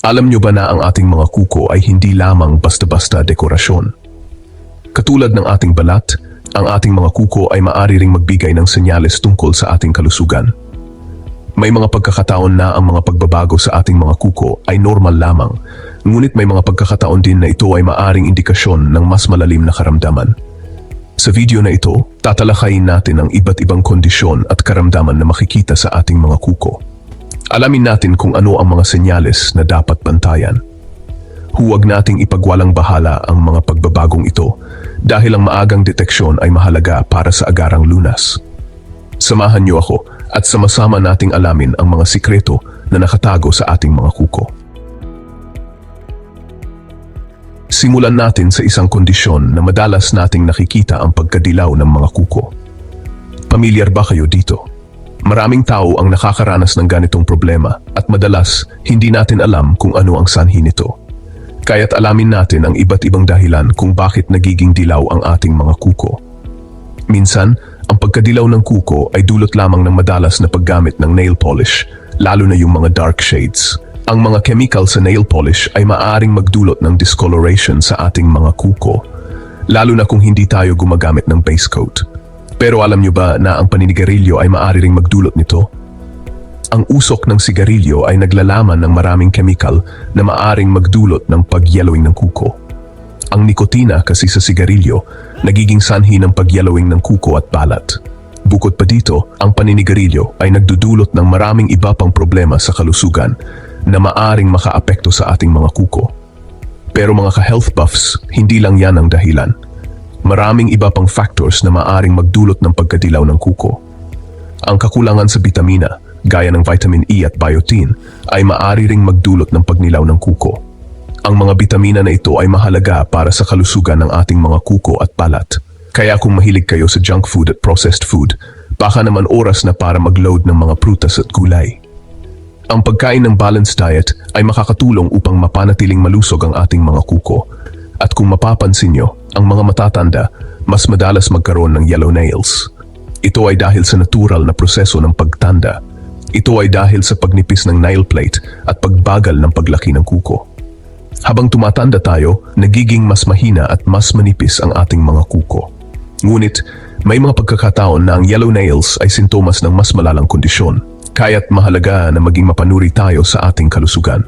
Alam nyo ba na ang ating mga kuko ay hindi lamang basta-basta dekorasyon? Katulad ng ating balat, ang ating mga kuko ay maaari ring magbigay ng senyales tungkol sa ating kalusugan. May mga pagkakataon na ang mga pagbabago sa ating mga kuko ay normal lamang, ngunit may mga pagkakataon din na ito ay maaring indikasyon ng mas malalim na karamdaman. Sa video na ito, tatalakayin natin ang iba't ibang kondisyon at karamdaman na makikita sa ating mga kuko. Alamin natin kung ano ang mga senyales na dapat bantayan. Huwag nating ipagwalang bahala ang mga pagbabagong ito dahil ang maagang deteksyon ay mahalaga para sa agarang lunas. Samahan niyo ako at sama-sama nating alamin ang mga sikreto na nakatago sa ating mga kuko. Simulan natin sa isang kondisyon na madalas nating nakikita ang pagkadilaw ng mga kuko. Pamilyar ba kayo dito? Maraming tao ang nakakaranas ng ganitong problema at madalas hindi natin alam kung ano ang sanhi nito. Kaya't alamin natin ang iba't ibang dahilan kung bakit nagiging dilaw ang ating mga kuko. Minsan, ang pagkadilaw ng kuko ay dulot lamang ng madalas na paggamit ng nail polish, lalo na yung mga dark shades. Ang mga chemical sa nail polish ay maaaring magdulot ng discoloration sa ating mga kuko, lalo na kung hindi tayo gumagamit ng base coat. Pero alam nyo ba na ang paninigarilyo ay maaari ring magdulot nito? Ang usok ng sigarilyo ay naglalaman ng maraming chemical na maaring magdulot ng pag-yellowing ng kuko. Ang nikotina kasi sa sigarilyo, nagiging sanhi ng pag-yellowing ng kuko at balat. Bukod pa dito, ang paninigarilyo ay nagdudulot ng maraming iba pang problema sa kalusugan na maaring makaapekto sa ating mga kuko. Pero mga ka-health buffs, hindi lang yan ang dahilan. Maraming iba pang factors na maaring magdulot ng pagkadilaw ng kuko. Ang kakulangan sa bitamina, gaya ng vitamin E at biotin, ay maaari ring magdulot ng pagnilaw ng kuko. Ang mga bitamina na ito ay mahalaga para sa kalusugan ng ating mga kuko at balat. Kaya kung mahilig kayo sa junk food at processed food, baka naman oras na para mag-load ng mga prutas at gulay. Ang pagkain ng balanced diet ay makakatulong upang mapanatiling malusog ang ating mga kuko. At kung mapapansin nyo, ang mga matatanda, mas madalas magkaroon ng yellow nails. Ito ay dahil sa natural na proseso ng pagtanda. Ito ay dahil sa pagnipis ng nail plate at pagbagal ng paglaki ng kuko. Habang tumatanda tayo, nagiging mas mahina at mas manipis ang ating mga kuko. Ngunit, may mga pagkakataon na ang yellow nails ay sintomas ng mas malalang kondisyon. Kaya't mahalaga na maging mapanuri tayo sa ating kalusugan.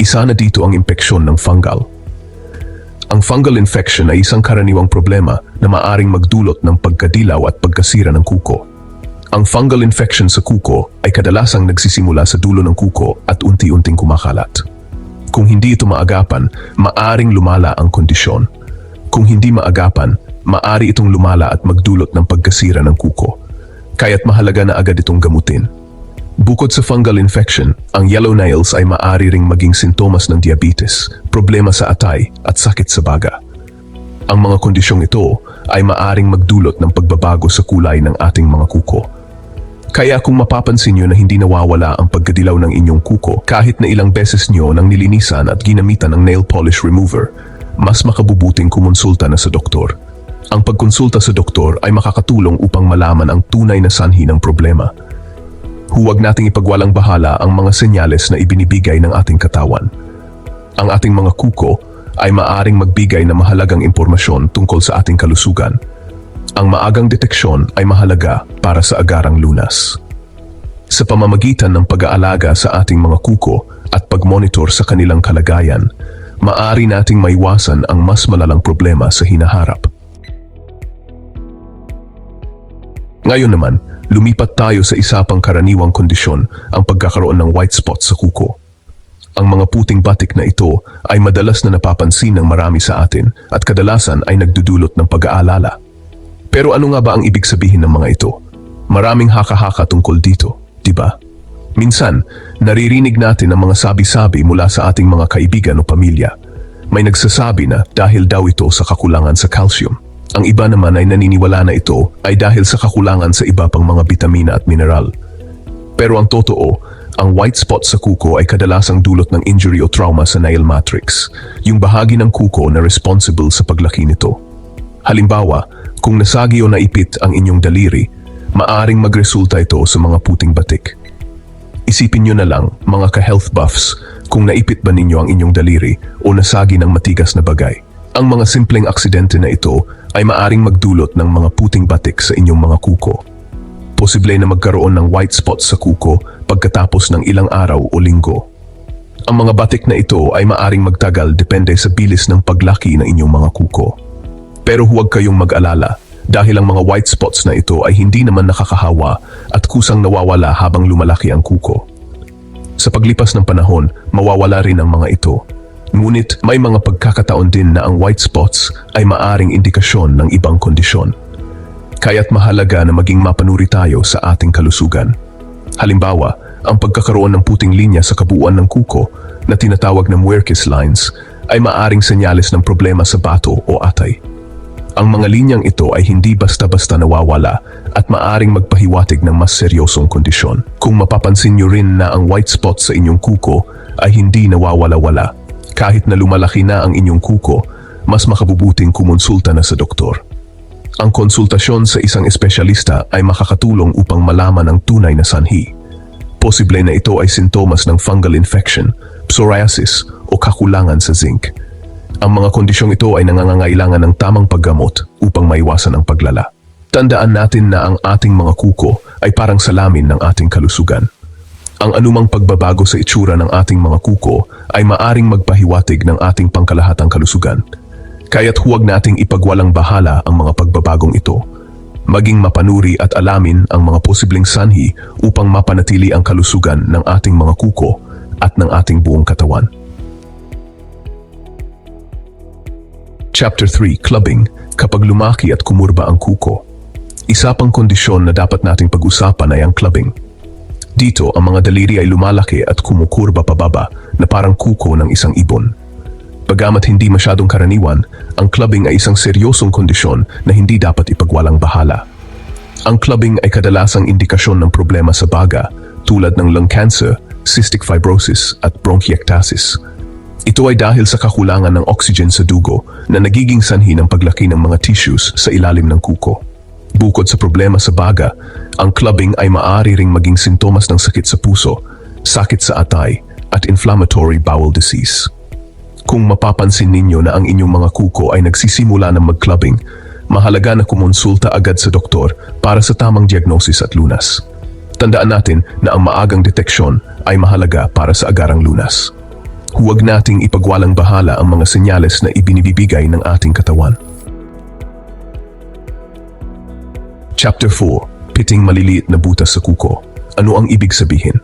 Isa na dito ang impeksyon ng fungal. Ang fungal infection ay isang karaniwang problema na maaring magdulot ng pagkadilaw at pagkasira ng kuko. Ang fungal infection sa kuko ay kadalasang nagsisimula sa dulo ng kuko at unti-unting kumakalat. Kung hindi ito maagapan, maaring lumala ang kondisyon. Kung hindi maagapan, maari itong lumala at magdulot ng pagkasira ng kuko. Kaya't mahalaga na agad itong gamutin. Bukod sa fungal infection, ang yellow nails ay maaari ring maging sintomas ng diabetes, problema sa atay at sakit sa baga. Ang mga kondisyong ito ay maaring magdulot ng pagbabago sa kulay ng ating mga kuko. Kaya kung mapapansin nyo na hindi nawawala ang pagkadilaw ng inyong kuko kahit na ilang beses nyo nang nilinisan at ginamitan ng nail polish remover, mas makabubuting kumonsulta na sa doktor. Ang pagkonsulta sa doktor ay makakatulong upang malaman ang tunay na sanhi ng problema. Huwag nating ipagwalang bahala ang mga senyales na ibinibigay ng ating katawan. Ang ating mga kuko ay maaring magbigay ng mahalagang impormasyon tungkol sa ating kalusugan. Ang maagang deteksyon ay mahalaga para sa agarang lunas. Sa pamamagitan ng pag-aalaga sa ating mga kuko at pagmonitor sa kanilang kalagayan, maaari nating maiwasan ang mas malalang problema sa hinaharap. Ngayon naman, lumipat tayo sa isa pang karaniwang kondisyon, ang pagkakaroon ng white spots sa kuko. Ang mga puting batik na ito ay madalas na napapansin ng marami sa atin at kadalasan ay nagdudulot ng pag-aalala. Pero ano nga ba ang ibig sabihin ng mga ito? Maraming haka-haka tungkol dito, di ba? Minsan, naririnig natin ang mga sabi-sabi mula sa ating mga kaibigan o pamilya. May nagsasabi na dahil daw ito sa kakulangan sa calcium. Ang iba naman ay naniniwala na ito ay dahil sa kakulangan sa iba pang mga bitamina at mineral. Pero ang totoo, ang white spot sa kuko ay kadalasang dulot ng injury o trauma sa nail matrix, yung bahagi ng kuko na responsible sa paglaki nito. Halimbawa, kung nasagi o naipit ang inyong daliri, maaring magresulta ito sa mga puting batik. Isipin nyo na lang, mga ka-health buffs, kung naipit ba ninyo ang inyong daliri o nasagi ng matigas na bagay. Ang mga simpleng aksidente na ito ay maaring magdulot ng mga puting batik sa inyong mga kuko. Posible na magkaroon ng white spots sa kuko pagkatapos ng ilang araw o linggo. Ang mga batik na ito ay maaring magtagal depende sa bilis ng paglaki ng inyong mga kuko. Pero huwag kayong mag-alala dahil ang mga white spots na ito ay hindi naman nakakahawa at kusang nawawala habang lumalaki ang kuko. Sa paglipas ng panahon, mawawala rin ang mga ito. Ngunit may mga pagkakataon din na ang white spots ay maaring indikasyon ng ibang kondisyon. Kaya't mahalaga na maging mapanuri tayo sa ating kalusugan. Halimbawa, ang pagkakaroon ng puting linya sa kabuuan ng kuko na tinatawag na Muerkes lines ay maaring senyales ng problema sa bato o atay. Ang mga linyang ito ay hindi basta-basta nawawala at maaring magpahiwatig ng mas seryosong kondisyon. Kung mapapansin nyo rin na ang white spot sa inyong kuko ay hindi nawawala-wala, kahit na lumalaki na ang inyong kuko, mas makabubuting kumonsulta na sa doktor. Ang konsultasyon sa isang espesyalista ay makakatulong upang malaman ang tunay na sanhi. Posible na ito ay sintomas ng fungal infection, psoriasis o kakulangan sa zinc. Ang mga kondisyong ito ay nangangailangan ng tamang paggamot upang maiwasan ang paglala. Tandaan natin na ang ating mga kuko ay parang salamin ng ating kalusugan. Ang anumang pagbabago sa itsura ng ating mga kuko ay maaring magpahiwatig ng ating pangkalahatang kalusugan. Kaya't huwag nating ipagwalang bahala ang mga pagbabagong ito. Maging mapanuri at alamin ang mga posibleng sanhi upang mapanatili ang kalusugan ng ating mga kuko at ng ating buong katawan. Chapter 3, Clubbing, kapag lumaki at kumurba ang kuko. Isa pang kondisyon na dapat nating pag-usapan ay ang clubbing. Dito, ang mga daliri ay lumalaki at kumukurba pababa na parang kuko ng isang ibon. Bagamat hindi masyadong karaniwan, ang clubbing ay isang seryosong kondisyon na hindi dapat ipagwalang bahala. Ang clubbing ay kadalasang indikasyon ng problema sa baga tulad ng lung cancer, cystic fibrosis at bronchiectasis. Ito ay dahil sa kakulangan ng oxygen sa dugo na nagiging sanhi ng paglaki ng mga tissues sa ilalim ng kuko. Bukod sa problema sa baga, ang clubbing ay maaari ring maging sintomas ng sakit sa puso, sakit sa atay, at inflammatory bowel disease. Kung mapapansin ninyo na ang inyong mga kuko ay nagsisimula ng mag-clubbing, mahalaga na kumonsulta agad sa doktor para sa tamang diagnosis at lunas. Tandaan natin na ang maagang deteksyon ay mahalaga para sa agarang lunas. Huwag nating ipagwalang bahala ang mga senyales na ibinibibigay ng ating katawan. Chapter 4. Piting maliliit na butas sa kuko. Ano ang ibig sabihin?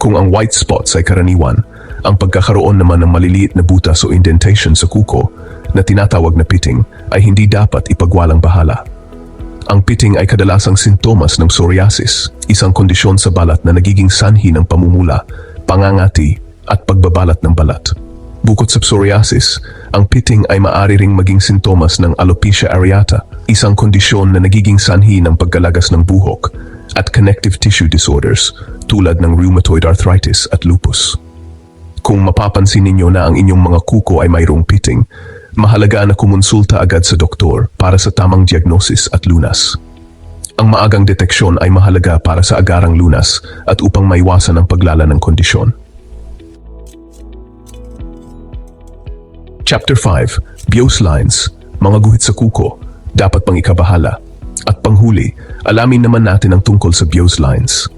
Kung ang white spots ay karaniwan, ang pagkakaroon naman ng maliliit na butas o indentation sa kuko na tinatawag na pitting ay hindi dapat ipagwalang bahala. Ang pitting ay kadalasang sintomas ng psoriasis, isang kondisyon sa balat na nagiging sanhi ng pamumula, pangangati at pagbabalat ng balat. Bukod sa psoriasis, ang pitting ay maaari ring maging sintomas ng alopecia areata, isang kondisyon na nagiging sanhi ng pagkalagas ng buhok at connective tissue disorders tulad ng rheumatoid arthritis at lupus. Kung mapapansin ninyo na ang inyong mga kuko ay mayroong pitting, mahalaga na kumonsulta agad sa doktor para sa tamang diagnosis at lunas. Ang maagang deteksyon ay mahalaga para sa agarang lunas at upang maiwasan ang paglala ng kondisyon. Chapter 5, Bios Lines, mga guhit sa kuko, dapat pang ikabahala. At panghuli, alamin naman natin ang tungkol sa Bios Lines.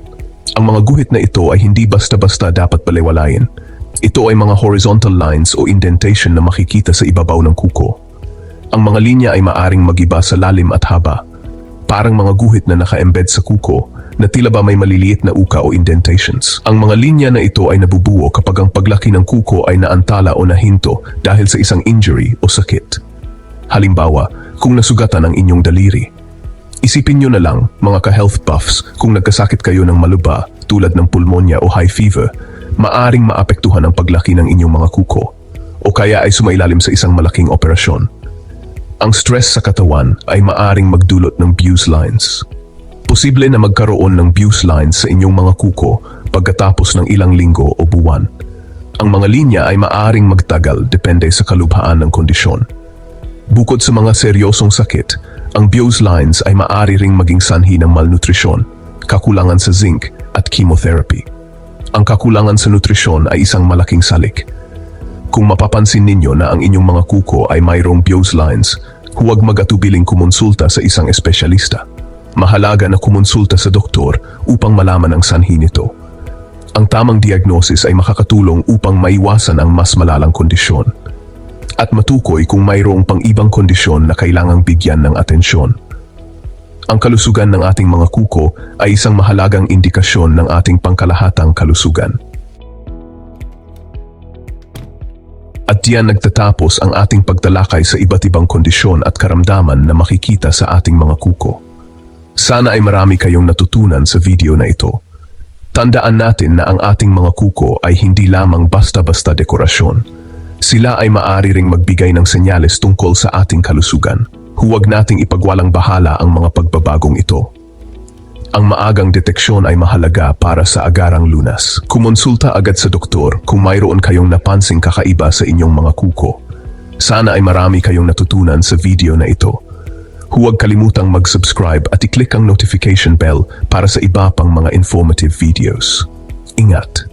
Ang mga guhit na ito ay hindi basta-basta dapat balewalayin. Ito ay mga horizontal lines o indentation na makikita sa ibabaw ng kuko. Ang mga linya ay maaring magiba sa lalim at haba. Parang mga guhit na naka-embed sa kuko na tila ba may maliliit na uka o indentations. Ang mga linya na ito ay nabubuo kapag ang paglaki ng kuko ay naantala o nahinto dahil sa isang injury o sakit. Halimbawa, kung nasugatan ang inyong daliri. Isipin nyo na lang, mga ka-health buffs, kung nagkasakit kayo ng maluba tulad ng pulmonya o high fever, maaring maapektuhan ang paglaki ng inyong mga kuko o kaya ay sumailalim sa isang malaking operasyon. Ang stress sa katawan ay maaring magdulot ng Bewes lines. Posible na magkaroon ng Bewes lines sa inyong mga kuko pagkatapos ng ilang linggo o buwan. Ang mga linya ay maaring magtagal depende sa kalubhaan ng kondisyon. Bukod sa mga seryosong sakit, ang Bewes lines ay maaari ring maging sanhi ng malnutrisyon, kakulangan sa zinc at chemotherapy. Ang kakulangan sa nutrisyon ay isang malaking salik. Kung mapapansin ninyo na ang inyong mga kuko ay mayroong Bose lines, huwag mag-atubiling kumonsulta sa isang espesyalista. Mahalaga na kumonsulta sa doktor upang malaman ang sanhi nito. Ang tamang diagnosis ay makakatulong upang maiwasan ang mas malalang kondisyon. At matukoy kung mayroong pang ibang kondisyon na kailangang bigyan ng atensyon. Ang kalusugan ng ating mga kuko ay isang mahalagang indikasyon ng ating pangkalahatang kalusugan. At diyan nagtatapos ang ating pagtalakay sa iba't ibang kondisyon at karamdaman na makikita sa ating mga kuko. Sana ay marami kayong natutunan sa video na ito. Tandaan natin na ang ating mga kuko ay hindi lamang basta-basta dekorasyon. Sila ay maari ring magbigay ng senyales tungkol sa ating kalusugan. Huwag nating ipagwalang bahala ang mga pagbabagong ito. Ang maagang deteksyon ay mahalaga para sa agarang lunas. Kumonsulta agad sa doktor kung mayroon kayong napansing kakaiba sa inyong mga kuko. Sana ay marami kayong natutunan sa video na ito. Huwag kalimutang mag-subscribe at i-click ang notification bell para sa iba pang mga informative videos. Ingat!